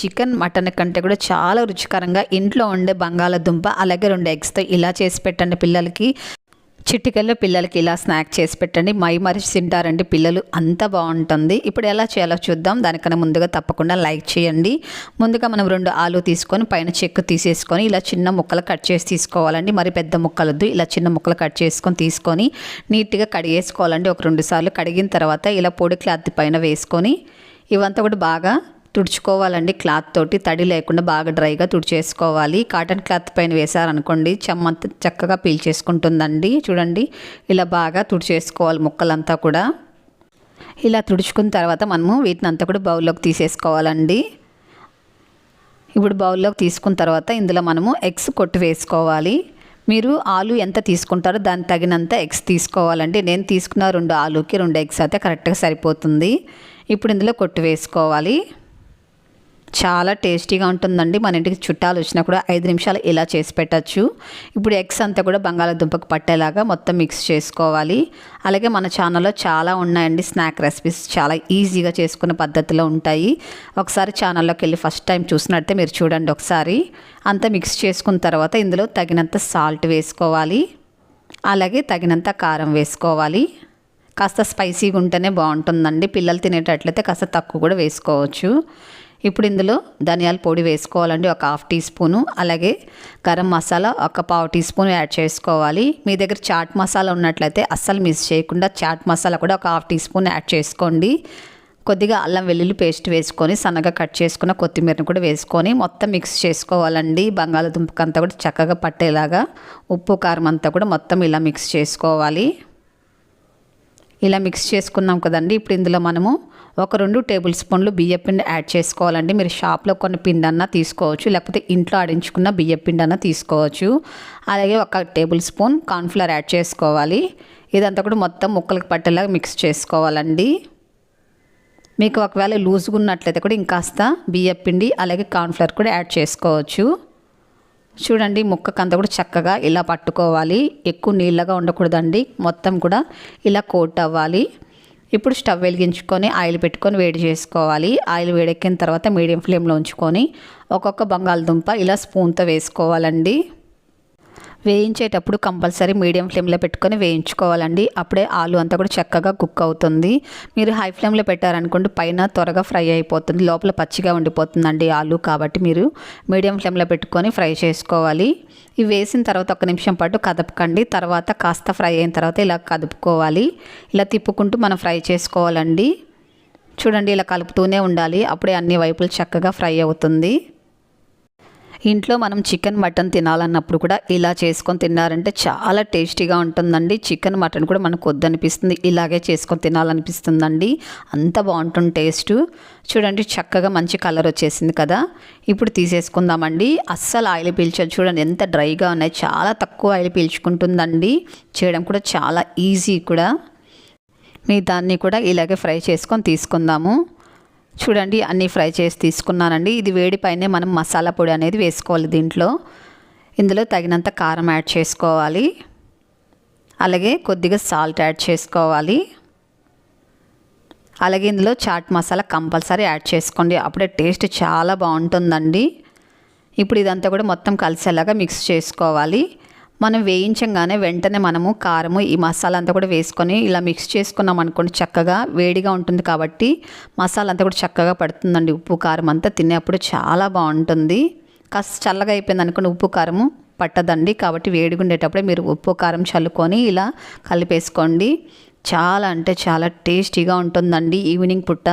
Chicken mutton కంటే కూడా చాలా రుచికరంగా ఇంట్లో ఉండే బంగాళదుంప అలాగే రెండు ఎగ్స్తో ఇలా చేసి పెట్టండి పిల్లలకి. చిటికల్లో పిల్లలకి ఇలా స్నాక్ చేసి పెట్టండి. మై మరిచి తింటారండి పిల్లలు అంత బాగుంటుంది. ఇప్పుడు ఎలా చేయాలో చూద్దాం. దానికన్నా ముందుగా తప్పకుండా లైక్ చేయండి. ముందుగా మనం రెండు ఆలు తీసుకొని పైన చెక్కు తీసేసుకొని ఇలా చిన్న ముక్కలు కట్ చేసి తీసుకోవాలండి. మరి పెద్ద ముక్కలొద్దు. ఇలా చిన్న ముక్కలు కట్ చేసుకొని తీసుకొని నీట్గా కడిగేసుకోవాలండి. ఒక రెండు సార్లు కడిగిన తర్వాత ఇలా పొడి క్లాత్ పైన వేసుకొని ఇవంతా కూడా బాగా తుడుచుకోవాలండి క్లాత్ తోటి తడి లేకుండా బాగా డ్రైగా తుడిచేసుకోవాలి. కాటన్ క్లాత్ పైన వేసారనుకోండి చెమ్మంత చక్కగా పీల్చేసుకుంటుందండి చూడండి ఇలా బాగా తుడిచేసుకోవాలి ముక్కలంతా కూడా. ఇలా తుడుచుకున్న తర్వాత మనము వీటిని అంతా కూడా బౌల్లోకి తీసేసుకోవాలండి. ఇప్పుడు బౌల్లోకి తీసుకున్న తర్వాత ఇందులో మనము ఎగ్స్ కొట్టి వేసుకోవాలి. మీరు ఆలు ఎంత తీసుకుంటారో దానికి తగినంత ఎగ్స్ తీసుకోవాలండి. నేను తీసుకున్న రెండు ఆలుకి రెండు ఎగ్స్ అయితే కరెక్ట్గా సరిపోతుంది. ఇప్పుడు ఇందులో కొట్టు వేసుకోవాలి. చాలా టేస్టీగా ఉంటుందండి. మన ఇంటికి చుట్టాలు వచ్చినా కూడా ఐదు నిమిషాలు ఇలా చేసి పెట్టచ్చు. ఇప్పుడు ఎగ్స్ అంతా కూడా బంగాళాదుంపకు పట్టేలాగా మొత్తం మిక్స్ చేసుకోవాలి. అలాగే మన ఛానల్లో చాలా ఉన్నాయండి స్నాక్ రెసిపీస్. చాలా ఈజీగా చేసుకునే పద్ధతిలో ఉంటాయి. ఒకసారి ఛానల్లోకి వెళ్ళి ఫస్ట్ టైం చూసినట్టే మీరు చూడండి ఒకసారి. అంతా మిక్స్ చేసుకున్న తర్వాత ఇందులో తగినంత సాల్ట్ వేసుకోవాలి. అలాగే తగినంత కారం వేసుకోవాలి. కాస్త స్పైసీగా ఉంటేనే బాగుంటుందండి. పిల్లలు తినేటట్లయితే కాస్త తక్కువ కూడా వేసుకోవచ్చు. ఇప్పుడు ఇందులో ధనియాల పొడి వేసుకోవాలండి ఒక హాఫ్ టీ స్పూను. అలాగే గరం మసాలా ఒక పావు టీ స్పూన్ యాడ్ చేసుకోవాలి. మీ దగ్గర చాట్ మసాలా ఉన్నట్లయితే అస్సలు మిస్ చేయకుండా చాట్ మసాలా కూడా ఒక హాఫ్ టీ స్పూన్ యాడ్ చేసుకోండి. కొద్దిగా అల్లం వెల్లుల్లి పేస్ట్ వేసుకొని సన్నగా కట్ చేసుకున్న కొత్తిమీరని కూడా వేసుకొని మొత్తం మిక్స్ చేసుకోవాలండి. బంగాళదుంపకంతా కూడా చక్కగా పట్టేలాగా ఉప్పు కారం అంతా కూడా మొత్తం ఇలా మిక్స్ చేసుకోవాలి. ఇలా మిక్స్ చేసుకున్నాం కదండి. ఇప్పుడు ఇందులో మనము ఒక రెండు టేబుల్ స్పూన్లు బియ్య పిండి యాడ్ చేసుకోవాలండి. మీరు షాప్లో కొన్ని పిండి అన్నా తీసుకోవచ్చు లేకపోతే ఇంట్లో ఆడించుకున్న బియ్య పిండి అన్నా తీసుకోవచ్చు. అలాగే ఒక టేబుల్ స్పూన్ కార్న్ఫ్లవర్ యాడ్ చేసుకోవాలి. ఇదంతా కూడా మొత్తం ముక్కలకు పట్టేలాగా మిక్స్ చేసుకోవాలండి. మీకు ఒకవేళ లూజ్గా ఉన్నట్లయితే కూడా ఇంకాస్త బియ్య పిండి అలాగే కార్న్ఫ్లవర్ కూడా యాడ్ చేసుకోవచ్చు. చూడండి ముక్కకంతా కూడా చక్కగా ఇలా పట్టుకోవాలి. ఎక్కువ నీళ్ళగా ఉండకూడదండి. మొత్తం కూడా ఇలా కోట్ అవ్వాలి. ఇప్పుడు స్టవ్ వెలిగించుకొని ఆయిల్ పెట్టుకొని వేడి చేసుకోవాలి. ఆయిల్ వేడెక్కిన తర్వాత మీడియం ఫ్లేమ్లో ఉంచుకొని ఒక్కొక్క బంగాళదుంప ఇలా స్పూన్తో వేసుకోవాలండి. వేయించేటప్పుడు కంపల్సరీ మీడియం ఫ్లేమ్లో పెట్టుకొని వేయించుకోవాలండి. అప్పుడే ఆలు అంతా కూడా చక్కగా కుక్ అవుతుంది. మీరు హై ఫ్లేమ్లో పెట్టారనుకోండి పైన త్వరగా ఫ్రై అయిపోతుంది. లోపల పచ్చిగా ఉండిపోతుందండి ఆలు కాబట్టి మీరు మీడియం ఫ్లేమ్లో పెట్టుకొని ఫ్రై చేసుకోవాలి. ఇవి వేసిన తర్వాత ఒక నిమిషం పాటు కదపకండి. తర్వాత కాస్త ఫ్రై అయిన తర్వాత ఇలా కదుపుకోవాలి. ఇలా తిప్పుకుంటూ మనం ఫ్రై చేసుకోవాలండి. చూడండి ఇలా కలుపుతూనే ఉండాలి. అప్పుడే అన్ని వైపులు చక్కగా ఫ్రై అవుతుంది. ఇంట్లో మనం చికెన్ మటన్ తినాలన్నప్పుడు కూడా ఇలా చేసుకొని తిన్నారంటే చాలా టేస్టీగా ఉంటుందండి. చికెన్ మటన్ కూడా మనకు వద్దనిపిస్తుంది. ఇలాగే చేసుకొని తినాలనిపిస్తుందండి. అంత బాగుంటుంది టేస్ట్. చూడండి చక్కగా మంచి కలర్ వచ్చేసింది కదా. ఇప్పుడు తీసేసుకుందామండి. అస్సలు ఆయిల్ పీల్చాలి చూడండి ఎంత డ్రైగా ఉన్నాయి. చాలా తక్కువ ఆయిల్ పీల్చుకుంటుందండి. చేయడం కూడా చాలా ఈజీ కూడా. మీ దాన్ని కూడా ఇలాగే ఫ్రై చేసుకొని తీసుకుందాము. చూడండి అన్నీ ఫ్రై చేసి తీసుకున్నానండి. ఇది వేడిపైనే మనం మసాలా పొడి అనేది వేసుకోవాలి దీంట్లో. ఇందులో తగినంత కారం యాడ్ చేసుకోవాలి. అలాగే కొద్దిగా సాల్ట్ యాడ్ చేసుకోవాలి. అలాగే ఇందులో చాట్ మసాలా కంపల్సరీ యాడ్ చేసుకోండి. అప్పుడే టేస్ట్ చాలా బాగుంటుందండి. ఇప్పుడు ఇదంతా కూడా మొత్తం కలిసేలాగా మిక్స్ చేసుకోవాలి. మనం వేయించంగానే వెంటనే మనము కారము ఈ మసాలా అంతా కూడా వేసుకొని ఇలా మిక్స్ చేసుకున్నాం అనుకోండి చక్కగా వేడిగా ఉంటుంది కాబట్టి మసాలా అంతా కూడా చక్కగా పడుతుందండి. ఉప్పు కారం అంతా తినేప్పుడు చాలా బాగుంటుంది. కాస్త చల్లగా అయిపోయింది అనుకోండి ఉప్పు కారము పట్టదండి. కాబట్టి వేడిగా ఉండేటప్పుడే మీరు ఉప్పు కారం చల్లుకొని ఇలా కలిపేసుకోండి. చాలా అంటే చాలా టేస్టీగా ఉంటుందండి ఈవినింగ్ పుట్ట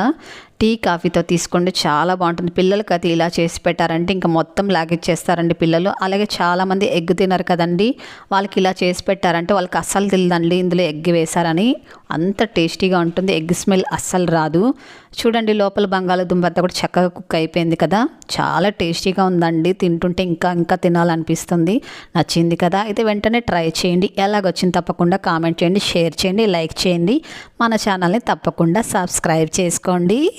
టీ కాఫీతో తీసుకోండి. చాలా బాగుంటుంది. పిల్లలకి అది ఇలా చేసి పెట్టారంటే ఇంకా మొత్తం లాగిచ్చేస్తారండి పిల్లలు. అలాగే చాలామంది ఎగ్ తినరు కదండి. వాళ్ళకి ఇలా చేసి పెట్టారంటే వాళ్ళకి అస్సలు తెలియదండి. ఇందులో ఎగ్ వేశారని. అంత టేస్టీగా ఉంటుంది. ఎగ్ స్మెల్ అస్సలు రాదు. చూడండి లోపల బంగాళదుంప అంతా కూడా చక్కగా కుక్ అయిపోయింది కదా. చాలా టేస్టీగా ఉందండి. తింటుంటే ఇంకా ఇంకా తినాలనిపిస్తుంది. నచ్చింది కదా. అయితే వెంటనే ట్రై చేయండి. ఎలాగొచ్చింది తప్పకుండా కామెంట్ చేయండి షేర్ చేయండి లైక్ చేయండి. మన ఛానల్ని తప్పకుండా సబ్స్క్రైబ్ చేసుకోండి.